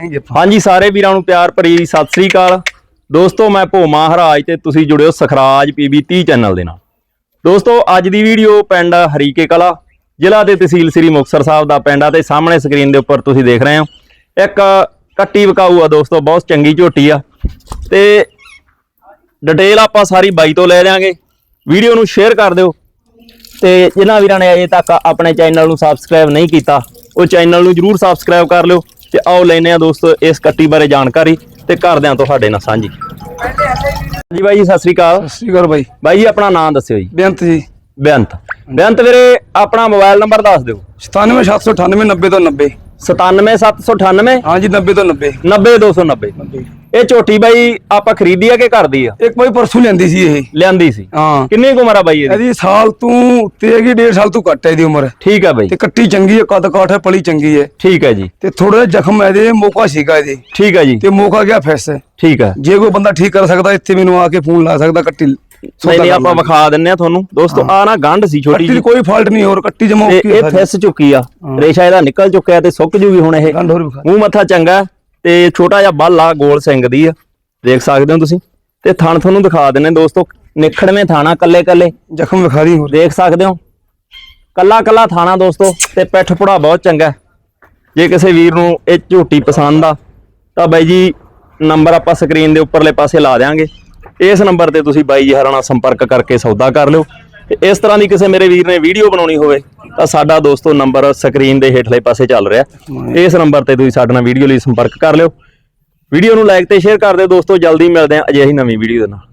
ਹਾਂਜੀ, ਸਾਰੇ ਵੀਰਾਂ ਨੂੰ ਪਿਆਰ ਭਰੀ ਸਤਿ ਸ੍ਰੀ ਅਕਾਲ। ਦੋਸਤੋ, ਮੈਂ ਭੋਮਾ ਹਰਾਜ ਤੇ ਤੁਸੀਂ ਜੁੜਿਓ ਸਖਰਾਜ ਪੀਬੀ 30 ਚੈਨਲ ਦੇ ਨਾਲ। ਦੋਸਤੋ, ਅੱਜ ਦੀ ਵੀਡੀਓ ਪਿੰਡ ਹਰੀਕੇ ਕਲਾ, ਜ਼ਿਲ੍ਹਾ ਤੇ ਤਹਿਸੀਲ ਸ੍ਰੀ ਮੁਕਤਸਰ ਸਾਹਿਬ ਦਾ ਪਿੰਡ ਆ ਤੇ ਸਾਹਮਣੇ ਸਕਰੀਨ ਦੇ ਉੱਪਰ ਤੁਸੀਂ ਦੇਖ ਰਹੇ ਹੋ। ਇੱਕ ਕੱਟੀ ਵਿਕਾਊ ਆ ਦੋਸਤੋ, ਬਹੁਤ ਚੰਗੀ ਝੋਟੀ ਆ। ਤੇ ਡਿਟੇਲ ਆਪਾਂ ਸਾਰੀ ਬਾਈ ਤੋਂ ਲੈ ਲਿਆਂਗੇ। ਵੀਡੀਓ ਨੂੰ ਸ਼ੇਅਰ ਕਰ ਦਿਓ। ਤੇ ਜਿਨ੍ਹਾਂ ਵੀਰਾਂ ਨੇ ਅਜੇ ਤੱਕ ਆਪਣੇ ਚੈਨਲ ਨੂੰ ਸਬਸਕ੍ਰਾਈਬ ਨਹੀਂ ਕੀਤਾ, ਉਹ ਚੈਨਲ ਨੂੰ ਜਰੂਰ ਸਬਸਕ੍ਰਾਈਬ ਕਰ ਲਿਓ। ਤੇ ਆਓ ਲੈਨੇ ਆ ਦੋਸਤੋ ਇਸ ਕੱਟੀ ਬਾਰੇ ਜਾਣਕਾਰੀ ਤੇ ਕਰਦਿਆਂ ਤੁਹਾਡੇ ਨਾਲ ਸਾਂਝੀ। ਜੀ ਬਾਈ ਜੀ ਸਤਿ ਸ੍ਰੀ ਅਕਾਲ। ਸਤਿ ਸ਼੍ਰੀ ਅਕਾਲ ਬਾਈ। ਬਾਈ ਜੀ ਆਪਣਾ ਨਾਮ ਦੱਸਿਓ ਜੀ। ਬੇਅੰਤ ਜੀ। ਬੇਅੰਤ। ਬੇਅੰਤ ਵੀਰੇ ਆਪਣਾ ਮੋਬਾਈਲ ਨੰਬਰ ਦੱਸ ਦਿਓ। 97798 90 ਤੋਂ 90 97798 ਹਾਂਜੀ 90 ਤੋਂ 90 90290 ਇਹ ਝੋਟੀ ਬਾਈ ਆਪਾਂ ਖਰੀਦੀ ਆ ਕਿ ਕਰਦੀ ਆ? ਇੱਕ ਬਾਈ ਪਰਸੋਂ ਲੈਂਦੀ ਸੀ ਇਹ। ਲਿਆਂਦੀ ਸੀ। ਹਾਂ। ਕਿੰਨੀ ਕੁ ਉਮਰ ਆ ਬਾਈ ਇਹਦੀ? ਇਹਦੀ ਸਾਲ ਤੋਂ ਉੱਤੇ ਹੈਗੀ ਡੇਢ ਸਾਲ ਤੋਂ ਘੱਟ ਹੈ ਇਹਦੀ ਉਮਰ। ਠੀਕ ਆ ਬਾਈ। ਤੇ ਕੱਟੀ ਚੰਗੀ ਹੈ ਕੱਦ ਕਾਠ ਹੈ ਪਲੀ ਚੰਗੀ ਹੈ ਠੀਕ ਹੈ ਜੀ। ਤੇ ਥੋੜਾ ਜਿਹਾ ਜ਼ਖਮ ਹੈ ਇਹਦੇ ਮੌਕਾ ਸੀਗਾ ਇਹਦੇ। ਠੀਕ ਹੈ ਜੀ। ਤੇ ਮੌਕਾ ਗਿਆ ਫੈਸ ਠੀਕ ਹੈ ਜੇ ਕੋਈ ਬੰਦਾ ਠੀਕ ਕਰ ਸਕਦਾ ਇੱਥੇ ਮੈਨੂੰ ਆ ਕੇ ਫੋਨ ਲਾ ਸਕਦਾ ਕੱਟੀ ਨਹੀਂ ਨਹੀਂ ਆਪਾਂ ਵਿਖਾ ਦਿੰਨੇ ਆ ਤੁਹਾਨੂੰ। ਦੋਸਤੋ ਆ ਨਾ ਗੰਢ ਸੀ ਛੋਟੀ ਕੱਟੀ ਜੀ ਦੀ ਕੋਈ ਫਾਲਟ ਨਹੀਂ ਹੋਰ ਕੱਟੀ ਜਮਾ ਤੇ ਇਹ ਫਿਸ ਚੁੱਕੀ ਆ। ਰੇਸ਼ਾ ਇਹਦਾ ਨਿਕਲ ਚੁੱਕਿਆ ਤੇ ਸੁੱਕ ਜੂਗੀ ਹੁਣ ਇਹ। ਗੰਢ ਹੋਰ ਵਿਖਾ। ਮੂੰਹ ਮੱਥਾ ਚੰਗਾ। ਤੇ ਛੋਟਾ ਜਿਹਾ ਬੱਲ ਆ ਗੋਲ ਸਿੰਘ ਦੀ ਆ ਦੇਖ ਸਕਦੇ ਹੋ ਤੁਸੀਂ। ਤੇ ਥਣ ਤੁਹਾਨੂੰ ਦਿਖਾ ਦਿੰਨੇ ਦੋਸਤੋ ਨਿਖੜਵੇਂ ਥਾਣਾ ਕੱਲੇ ਕੱਲੇ ਜ਼ਖਮ ਵਿਖਾ ਰਹੀ ਹੋਰ। ਦੇਖ ਸਕਦੇ ਹੋ। ਕੱਲਾ ਕੱਲਾ ਥਾਣਾ ਦੋਸਤੋ ਤੇ ਪਿੱਠ ਪੁੜਾ ਬਹੁਤ ਚੰਗਾ ਹੈ। ਜੇ ਕਿਸੇ ਵੀਰ ਨੂੰ ਇਹ ਝੋਟੀ ਪਸੰਦ ਆ ਤਾਂ ਬਾਈ ਜੀ ਨੰਬਰ ਆਪਾਂ ਸਕਰੀਨ ਦੇ ਉੱਪਰਲੇ ਪਾਸੇ ਲਾ ਦਿਆਂਗੇ। ਇਸ ਨੰਬਰ ਤੇ ਤੁਸੀਂ ਬਾਈ ਜੀ ਹਰਾਂ ਨਾਲ ਸੰਪਰਕ ਕਰਕੇ ਸੌਦਾ ਕਰ ਲਿਓ। ਤੇ ਇਸ ਤਰ੍ਹਾਂ ਦੀ ਕਿਸੇ ਮੇਰੇ ਵੀਰ ਨੇ ਵੀਡੀਓ ਬਣਾਉਣੀ ਹੋਵੇ ਤਾਂ ਸਾਡਾ ਦੋਸਤੋ ਨੰਬਰ ਸਕਰੀਨ ਦੇ ਹੇਠਲੇ ਪਾਸੇ ਚੱਲ ਰਿਹਾ। ਇਸ ਨੰਬਰ ਤੇ ਤੁਸੀਂ ਸਾਡੇ ਨਾਲ ਵੀਡੀਓ ਲਈ ਸੰਪਰਕ ਕਰ ਲਿਓ। ਵੀਡੀਓ ਨੂੰ ਲਾਈਕ ਤੇ ਸ਼ੇਅਰ ਕਰ ਦਿਓ ਦੋਸਤੋ ਜਲਦੀ ਮਿਲਦੇ ਹਾਂ ਅਜਿਹੀ ਨਵੀਂ ਵੀਡੀਓ ਦੇ ਨਾਲ।